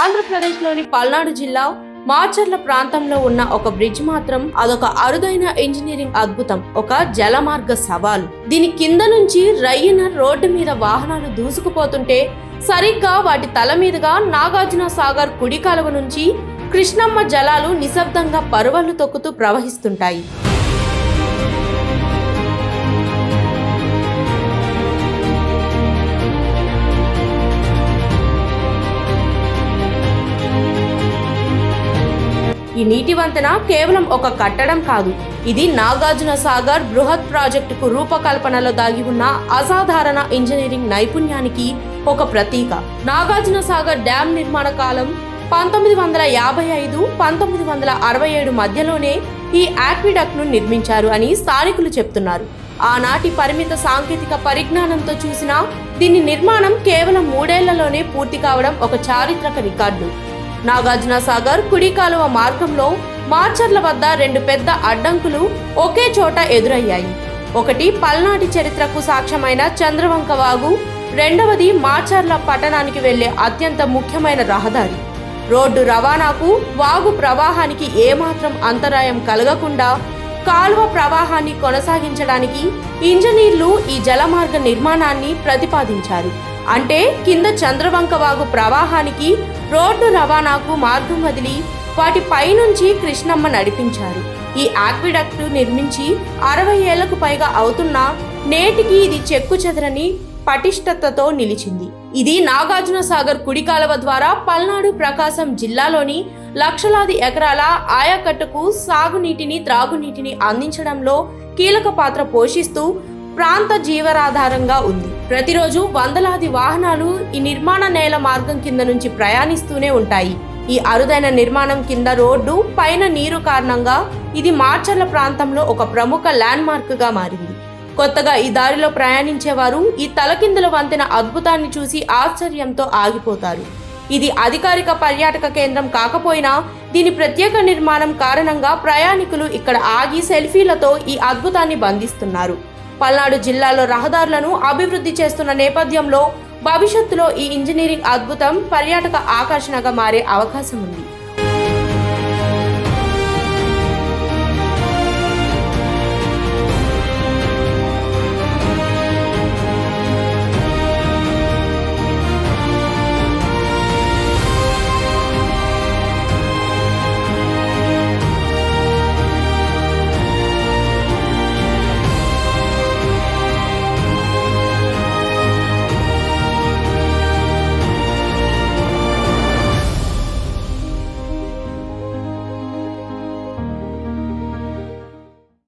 ఆంధ్రప్రదేశ్లోని పల్నాడు జిల్లా మార్చర్ల ప్రాంతంలో ఉన్న ఒక బ్రిడ్జ్ మాత్రం అదొక అరుదైన ఇంజనీరింగ్ అద్భుతం ఒక జలమార్గ సవాలు. దీని కింద నుంచి రయ్యన రోడ్డు మీద వాహనాలు దూసుకుపోతుంటే సరిగ్గా వాటి తల మీదుగా నాగార్జున సాగర్ కుడి కాలువ నుంచి కృష్ణమ్మ జలాలు నిశ్శబ్దంగా పరువళ్ళు తొక్కుతూ ప్రవహిస్తుంటాయి. ఈ నీటి వంతెన కేవలం ఒక కట్టడం కాదు. ఇది నాగార్జున సాగర్ బృహత్ ప్రాజెక్టుకు రూపకల్పనలో దాగి ఉన్న అసాధారణ ఇంజనీరింగ్ నైపుణ్యానికి ఒక ప్రతీక. నాగార్జున సాగర్ డ్యాం నిర్మాణ కాలం పంతొమ్మిది వందల యాభై ఐదు పంతొమ్మిది వందల అరవై ఏడు మధ్యలోనే ఈ ఆక్విడక్ట్ను నిర్మించారు అని స్థానికులు చెప్తున్నారు. ఆనాటి పరిమిత సాంకేతిక పరిజ్ఞానంతో చూసిన దీని నిర్మాణం కేవలం మూడేళ్ళలోనే పూర్తి కావడం ఒక చారిత్రక రికార్డు. నాగార్జున సాగర్ కుడి కాలువ మార్గంలో మార్చర్ల వద్ద రెండు పెద్ద అడ్డంకులు ఒకే చోట ఎదురయ్యాయి. ఒకటి పల్నాటి చరిత్రకు సాక్ష్యమైన చంద్రవంక వాగు రెండవది మార్చర్ల పట్టణానికి వెళ్ళే అత్యంత ముఖ్యమైన రహదారి. రోడ్డు రవాణాకు వాగు ప్రవాహానికి ఏమాత్రం అంతరాయం కలగకుండా కాలువ ప్రవాహాన్ని కొనసాగించడానికి ఇంజనీర్లు ఈ జలమార్గ నిర్మాణాన్ని ప్రతిపాదించారు. అంటే కింద చంద్రవంక వాగు ప్రవాహానికి రోడ్డు రవాణాకు మార్గం వదిలి వాటి పైనుంచి కృష్ణమ్మ నడిపించారు. ఈ ఆక్విడక్ట్ నిర్మించి అరవై ఏళ్ళకు పైగా అవుతున్నా నేటికి ఇది చెక్కు చెదరని పటిష్టతతో నిలిచింది. ఇది నాగార్జున సాగర్ కుడికాలవ ద్వారా పల్నాడు ప్రకాశం జిల్లాలోని లక్షలాది ఎకరాల ఆయకట్టుకు సాగునీటిని త్రాగునీటిని అందించడంలో కీలక పాత్ర పోషిస్తూ ప్రాంత జీవరాధారంగా ఉంది. ప్రతిరోజు వందలాది వాహనాలు ఈ నిర్మాణ నేల మార్గం కింద నుంచి ప్రయాణిస్తూనే ఉంటాయి. ఈ అరుదైన నిర్మాణం కింద రోడ్డు పైన నీరు కారణంగా ఇది మార్చర్ల ప్రాంతంలో ఒక ప్రముఖ ల్యాండ్ మార్క్గా మారింది. కొత్తగా ఈ దారిలో ప్రయాణించేవారు ఈ తలకిందుల వంతెన అద్భుతాన్ని చూసి ఆశ్చర్యంతో ఆగిపోతారు. ఇది అధికారిక పర్యాటక కేంద్రం కాకపోయినా దీని ప్రత్యేక నిర్మాణం కారణంగా ప్రయాణికులు ఇక్కడ ఆగి సెల్ఫీలతో ఈ అద్భుతాన్ని బంధిస్తున్నారు. పల్నాడు జిల్లాలో రహదారులను అభివృద్ధి చేస్తున్న నేపథ్యంలో భవిష్యత్తులో ఈ ఇంజనీరింగ్ అద్భుతం పర్యాటక ఆకర్షణగా మారే అవకాశం ఉంది